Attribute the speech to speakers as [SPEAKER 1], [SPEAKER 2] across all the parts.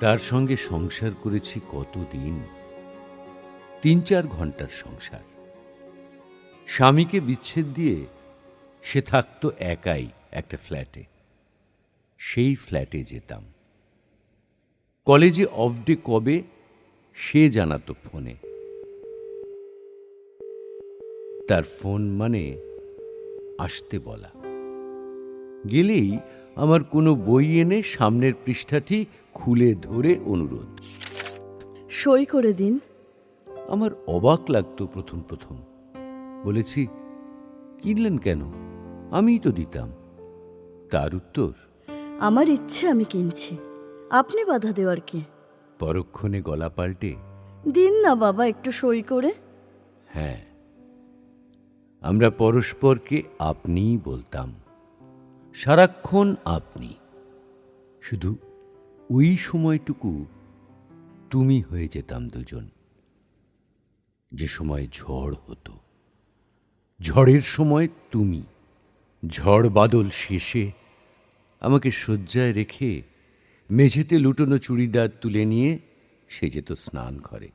[SPEAKER 1] তার সঙ্গে সংসার করেছি কতদিন? তিন চার ঘণ্টার সংসার। স্বামীকে বিচ্ছেদ দিয়ে সে থাকতো একাই। একটা ফ্ল্যাটে। সেই ফ্ল্যাটে যেতাম। কলেজে অফ ডে কবে? সে জানাতো ফোনে। তার ফোন মানে আসতে বলা। গেলেই আমার কোনো বই এনে সামনের পৃষ্ঠাটি খুলে ধরে অনুরোধ।
[SPEAKER 2] সই করে দিন।
[SPEAKER 1] আমার অবাক লাগতো প্রথম প্রথম। বলেছি কিনলেন কেন? আমিই তো দিতাম। তার উত্তর?
[SPEAKER 2] আমার ইচ্ছে আমি কিনছি। আপনি বাধা দেওয়ার কে?
[SPEAKER 1] পরক্ষণে গলা পাল্টে।
[SPEAKER 2] দিন না বাবা একটু সই করে।
[SPEAKER 1] হ্যাঁ। আমরা পরস্পরকে আপনিই বলতাম। সারাক্ষণ আপনি। শুধু ওই সময়টুকু তুমি হয়ে যেতাম দুজন। যে সময় ঝড় হতো। ঝড়ের সময় তুমি। ঝড় বাদল শেষে আমাকে শয্যায় রেখে মেঝেতে লুটোনো চুড়িদার তুলে নিয়ে সে যেত স্নান ঘরে।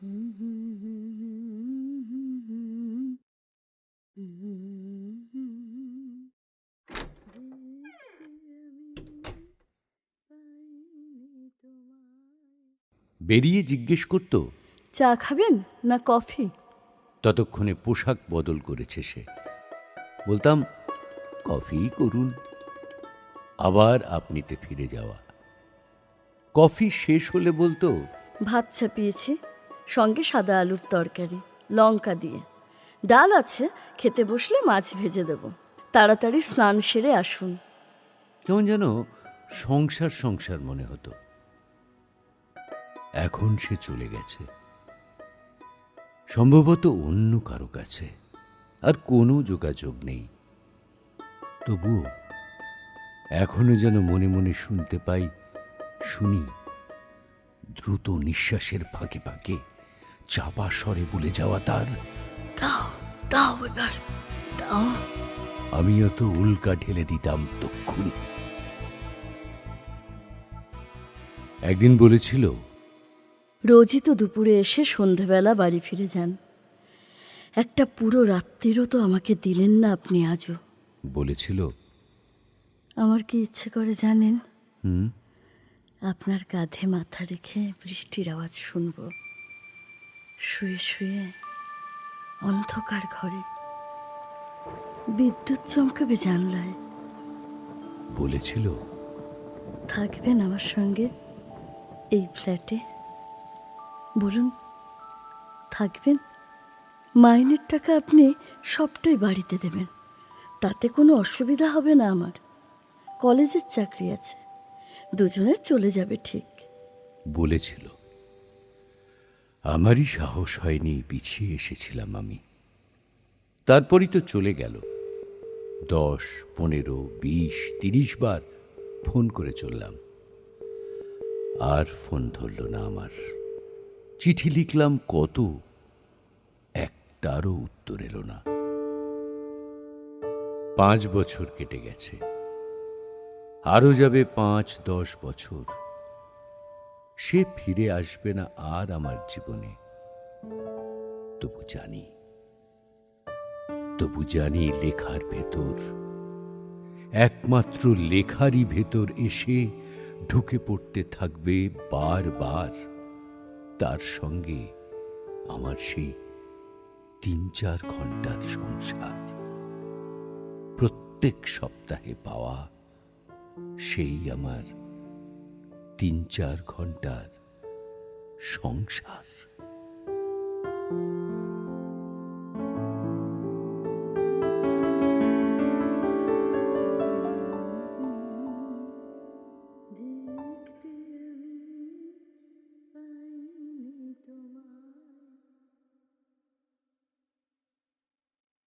[SPEAKER 1] বেরিয়ে জিজ্ঞেস করত
[SPEAKER 2] চা খাবেন না কফি?
[SPEAKER 1] ততক্ষণে পোশাক বদল করেছে সে। বলতাম কফি করুন। আবার আপনিতে ফিরে যাওয়া। কফি শেষ হলে বলতো
[SPEAKER 2] ভাত চাপিয়েছি সঙ্গে সাদা আলুর তরকারি লঙ্কা দিয়ে। ডাল আছে খেতে বসলে মাছ ভেজে দেব। তাড়াতাড়ি স্নান সেরে আসুন।
[SPEAKER 1] কেমন যেন সংসার সংসার মনে হতো। এখন সে চলে গেছে। সম্ভবত অন্য কারও কাছে। আর কোনো যোগাযোগ নেই। তবুও এখনও যেন মনে মনে শুনতে পাই শুনি দ্রুত নিঃশ্বাসের ফাঁকে ফাঁকে চাপা স্বরে বলে যাওয়া তার।
[SPEAKER 2] দাও দাও এবার দাও।
[SPEAKER 1] আমিও তো উল্কা ঢেলে দিতাম তক্ষুনি। একদিন বলেছিল
[SPEAKER 2] রোজই তো দুপুরে এসে সন্ধেবেলা বাড়ি ফিরে যান। একটা পুরো রাত্রিরও তো আমাকে দিলেন না আপনি আজও।
[SPEAKER 1] বলেছিল
[SPEAKER 2] আমার কি ইচ্ছে করে জানেন?
[SPEAKER 1] হুম?
[SPEAKER 2] আপনার কাঁধে মাথা রেখে বৃষ্টির আওয়াজ শুনব। শুয়ে শুয়ে অন্ধকার ঘরে বিদ্যুৎ চমকাবে জানলায়।
[SPEAKER 1] বলেছিল।
[SPEAKER 2] থাকবেন আমার সঙ্গে এই ফ্ল্যাটে। বলুন থাকবেন? মাইনের টাকা আপনি সবটাই বাড়িতে দেবেন। তাতে কোনো অসুবিধা হবে না আমার। কলেজের চাকরি আছে। দুজনের চলে যাবে ঠিক।
[SPEAKER 1] বলেছিল। আমারই সাহস হয়নি, পিছিয়ে এসেছিলাম আমি। তারপরই তো চলে গেল। দশ, পনেরো, বিশ, তিরিশ বার ফোন করে চললাম। আর ফোন ধরল না আমার। চিঠি লিখলাম কত? একটারও উত্তর এলো না। পাঁচ বছর কেটে গেছে। আরও যাবে পাঁচ, দশ বছর। সে ফিরে আসবে না আর আমার জীবনে। তবু জানি তবু জানি লেখার ভেতর, একমাত্র লেখারই ভেতর এসে ঢুকে পড়তে থাকবে বারবার তার সঙ্গে আমার সেই তিন চার ঘণ্টার সংসার। প্রত্যেক সপ্তাহে পাওয়া সেই আমার তিন চার ঘণ্টার সংসার।